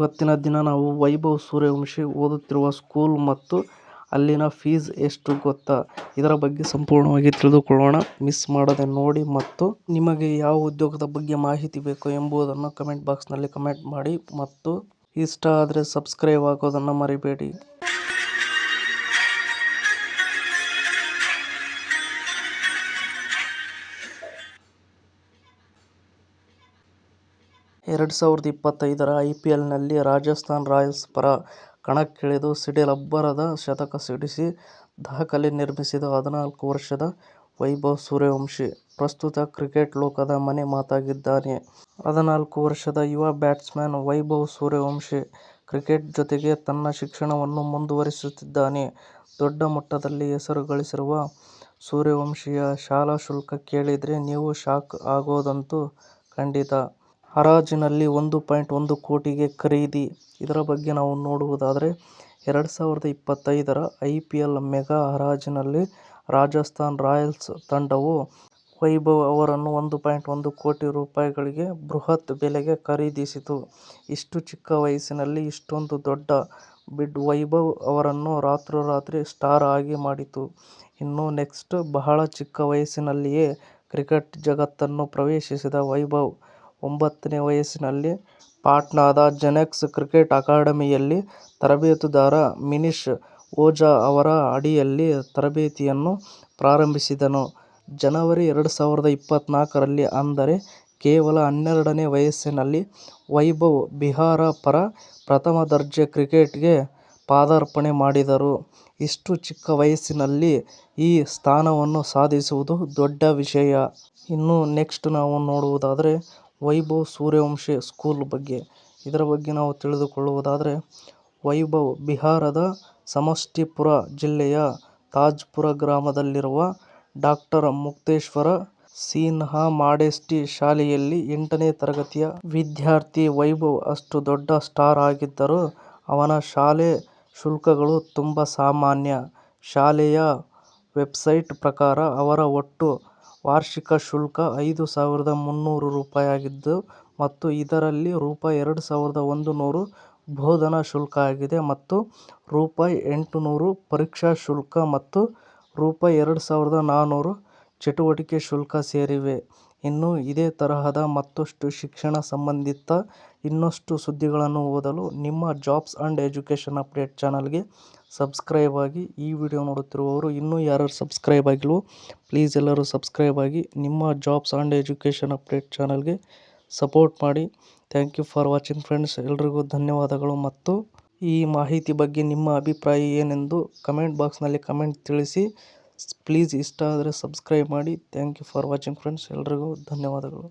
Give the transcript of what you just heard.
ಇವತ್ತಿನ ದಿನ ನಾವು ವೈಭವ್ ಸೂರ್ಯವಂಶಿ ಓದುತ್ತಿರುವ ಸ್ಕೂಲ್ ಮತ್ತು ಅಲ್ಲಿನ ಫೀಸ್ ಎಷ್ಟು ಗೊತ್ತಾ? ಇದರ ಬಗ್ಗೆ ಸಂಪೂರ್ಣವಾಗಿ ತಿಳಿದುಕೊಳ್ಳೋಣ. ಮಿಸ್ ಮಾಡದೆ ನೋಡಿ ಮತ್ತು ನಿಮಗೆ ಯಾವ ಉದ್ಯೋಗದ ಬಗ್ಗೆ ಮಾಹಿತಿ ಬೇಕು ಎಂಬುದನ್ನು ಕಮೆಂಟ್ ಬಾಕ್ಸ್ನಲ್ಲಿ ಕಮೆಂಟ್ ಮಾಡಿ ಮತ್ತು ಇಷ್ಟ ಆದರೆ ಸಬ್ಸ್ಕ್ರೈಬ್ ಆಗೋದನ್ನು ಮರಿಬೇಡಿ. ಎರಡು ಸಾವಿರದ ಇಪ್ಪತ್ತೈದರ ಐ ಪಿ ಎಲ್ನಲ್ಲಿ ರಾಜಸ್ಥಾನ್ ರಾಯಲ್ಸ್ ಪರ ಕಣಕ್ಕಿಳಿದು ಸಿಡಿಲಬ್ಬರದ ಶತಕ ಸಿಡಿಸಿ ದಾಖಲೆ ನಿರ್ಮಿಸಿದ ಹದಿನಾಲ್ಕು ವರ್ಷದ ವೈಭವ್ ಸೂರ್ಯವಂಶಿ ಪ್ರಸ್ತುತ ಕ್ರಿಕೆಟ್ ಲೋಕದ ಮನೆ ಮಾತಾಗಿದ್ದಾನೆ. ಹದಿನಾಲ್ಕು ವರ್ಷದ ಯುವ ಬ್ಯಾಟ್ಸ್ಮನ್ ವೈಭವ್ ಸೂರ್ಯವಂಶಿ ಕ್ರಿಕೆಟ್ ಜೊತೆಗೆ ತನ್ನ ಶಿಕ್ಷಣವನ್ನು ಮುಂದುವರಿಸುತ್ತಿದ್ದಾನೆ. ದೊಡ್ಡ ಮಟ್ಟದಲ್ಲಿ ಹೆಸರು ಗಳಿಸಿರುವ ಸೂರ್ಯವಂಶಿಯ ಶಾಲಾ ಶುಲ್ಕ ಕೇಳಿದ್ರೆ ನೀವು ಶಾಕ್ ಆಗೋದಂತೂ ಖಂಡಿತ. ಹರಾಜಿನಲ್ಲಿ ಒಂದು ಪಾಯಿಂಟ್ ಒಂದು ಕೋಟಿಗೆ ಖರೀದಿ ಇದರ ಬಗ್ಗೆ ನಾವು ನೋಡುವುದಾದರೆ, ಎರಡು ಸಾವಿರದ ಇಪ್ಪತ್ತೈದರ ಐಪಿಎಲ್ ಮೆಗಾ ಹರಾಜಿನಲ್ಲಿ ರಾಜಸ್ಥಾನ್ ರಾಯಲ್ಸ್ ತಂಡವು ವೈಭವ್ ಅವರನ್ನು ಒಂದು ಪಾಯಿಂಟ್ ಒಂದು ಕೋಟಿ ರೂಪಾಯಿಗಳಿಗೆ ಬೃಹತ್ ಬೆಲೆಗೆ ಖರೀದಿಸಿತು. ಇಷ್ಟು ಚಿಕ್ಕ ವಯಸ್ಸಿನಲ್ಲಿ ಇಷ್ಟೊಂದು ದೊಡ್ಡ ಬಿಡ್ ವೈಭವ್ ಅವರನ್ನು ರಾತ್ರೋರಾತ್ರಿ ಸ್ಟಾರ್ ಆಗಿ ಮಾಡಿತು. ಇನ್ನು ನೆಕ್ಸ್ಟ್ ಬಹಳ ಚಿಕ್ಕ ವಯಸ್ಸಿನಲ್ಲಿಯೇ ಕ್ರಿಕೆಟ್ ಜಗತ್ತನ್ನು ಪ್ರವೇಶಿಸಿದ ವೈಭವ್ ಒಂಬತ್ತನೇ ವಯಸ್ಸಿನಲ್ಲಿ ಪಾಟ್ನಾದ ಜೆನೆಕ್ಸ್ ಕ್ರಿಕೆಟ್ ಅಕಾಡೆಮಿಯಲ್ಲಿ ತರಬೇತುದಾರ ಮಿನಿಶ್ ಓಜಾ ಅವರ ಅಡಿಯಲ್ಲಿ ತರಬೇತಿಯನ್ನು ಪ್ರಾರಂಭಿಸಿದನು. ಜನವರಿ ಎರಡು ಸಾವಿರದ ಇಪ್ಪತ್ನಾಲ್ಕರಲ್ಲಿ, ಅಂದರೆ ಕೇವಲ ಹನ್ನೆರಡನೇ ವಯಸ್ಸಿನಲ್ಲಿ, ವೈಭವ್ ಬಿಹಾರ ಪರ ಪ್ರಥಮ ದರ್ಜೆ ಕ್ರಿಕೆಟ್ಗೆ ಪಾದಾರ್ಪಣೆ ಮಾಡಿದರು. ಇಷ್ಟು ಚಿಕ್ಕ ವಯಸ್ಸಿನಲ್ಲಿ ಈ ಸ್ಥಾನವನ್ನು ಸಾಧಿಸುವುದು ದೊಡ್ಡ ವಿಷಯ. ಇನ್ನು ನೆಕ್ಸ್ಟ್ ನಾವು ನೋಡುವುದಾದ್ರೆ ವೈಭವ್ ಸೂರ್ಯವಂಶಿ ಸ್ಕೂಲ್ ಬಗ್ಗೆ. ಇದರ ಬಗ್ಗೆ ನಾವು ತಿಳಿದುಕೊಳ್ಳುವುದಾದರೆ, ವೈಭವ್ ಬಿಹಾರದ ಸಮಷ್ಟಿಪುರ ಜಿಲ್ಲೆಯ ತಾಜ್ಪುರ ಗ್ರಾಮದಲ್ಲಿರುವ ಡಾಕ್ಟರ್ ಮುಕ್ತೇಶ್ವರ ಸಿನ್ಹಾ ಮಾಡೆಸ್ಟಿ ಶಾಲೆಯಲ್ಲಿ ಎಂಟನೇ ತರಗತಿಯ ವಿದ್ಯಾರ್ಥಿ ವೈಭವ್ ಅಷ್ಟು ದೊಡ್ಡ ಸ್ಟಾರ್ ಆಗಿದ್ದರೂ ಅವನ ಶಾಲೆ ಶುಲ್ಕಗಳು ತುಂಬಾ ಸಾಮಾನ್ಯ. ಶಾಲೆಯ ವೆಬ್ಸೈಟ್ ಪ್ರಕಾರ ಅವರ ಒಟ್ಟು ವಾರ್ಷಿಕ ಶುಲ್ಕ ಐದು ಸಾವಿರದ ಮುನ್ನೂರು ರೂಪಾಯಿಯಾಗಿದ್ದು ಮತ್ತು ಇದರಲ್ಲಿ ರೂಪಾಯಿ ಎರಡು ಸಾವಿರದ ಒಂದು ನೂರು ಬೋಧನಾ ಶುಲ್ಕ ಆಗಿದೆ ಮತ್ತು ರೂಪಾಯಿ ಎಂಟುನೂರು ಪರೀಕ್ಷಾ ಶುಲ್ಕ ಮತ್ತು ರೂಪಾಯಿ ಎರಡು ಸಾವಿರದ ನಾನೂರು ಚಟುವಟಿಕೆ ಶುಲ್ಕ ಸೇರಿವೆ. ಇನ್ನು ಇದೇ ತರಹದ ಮತ್ತಷ್ಟು ಶಿಕ್ಷಣ ಸಂಬಂಧಿತ ಇನ್ನಷ್ಟು ಸುದ್ದಿಗಳನ್ನು ಓದಲು ನಿಮ್ಮ ಜಾಬ್ಸ್ ಅಂಡ್ ಎಜುಕೇಷನ್ ಅಪ್ಡೇಟ್ ಚಾನಲ್ಗೆ ಸಬ್ಸ್ಕ್ರೈಬ್ ಆಗಿ. ಈ ವಿಡಿಯೋ ನೋಡುತ್ತಿರುವವರು ಇನ್ನೂ ಯಾರ್ಯಾರು ಸಬ್ಸ್ಕ್ರೈಬ್ ಆಗಿಲ್ವೋ, ಪ್ಲೀಸ್ ಎಲ್ಲರೂ ಸಬ್ಸ್ಕ್ರೈಬ್ ಆಗಿ ನಿಮ್ಮ ಜಾಬ್ಸ್ ಅಂಡ್ ಎಜುಕೇಷನ್ ಅಪ್ಡೇಟ್ ಚಾನಲ್ಗೆ ಸಪೋರ್ಟ್ ಮಾಡಿ. Thank you for watching friends ಎಲ್ರಿಗೂ ಧನ್ಯವಾದಗಳು ಮತ್ತು ಈ ಮಾಹಿತಿ ಬಗ್ಗೆ ನಿಮ್ಮ ಅಭಿಪ್ರಾಯ ಏನೆಂದು ಕಮೆಂಟ್ ಬಾಕ್ಸ್ನಲ್ಲಿ ಕಮೆಂಟ್ ತಿಳಿಸಿ. ಪ್ಲೀಸ್ ಇಷ್ಟ ಆದರೆ ಸಬ್ಸ್ಕ್ರೈಬ್ ಮಾಡಿ. Thank you for watching friends ಎಲ್ರಿಗೂ ಧನ್ಯವಾದಗಳು.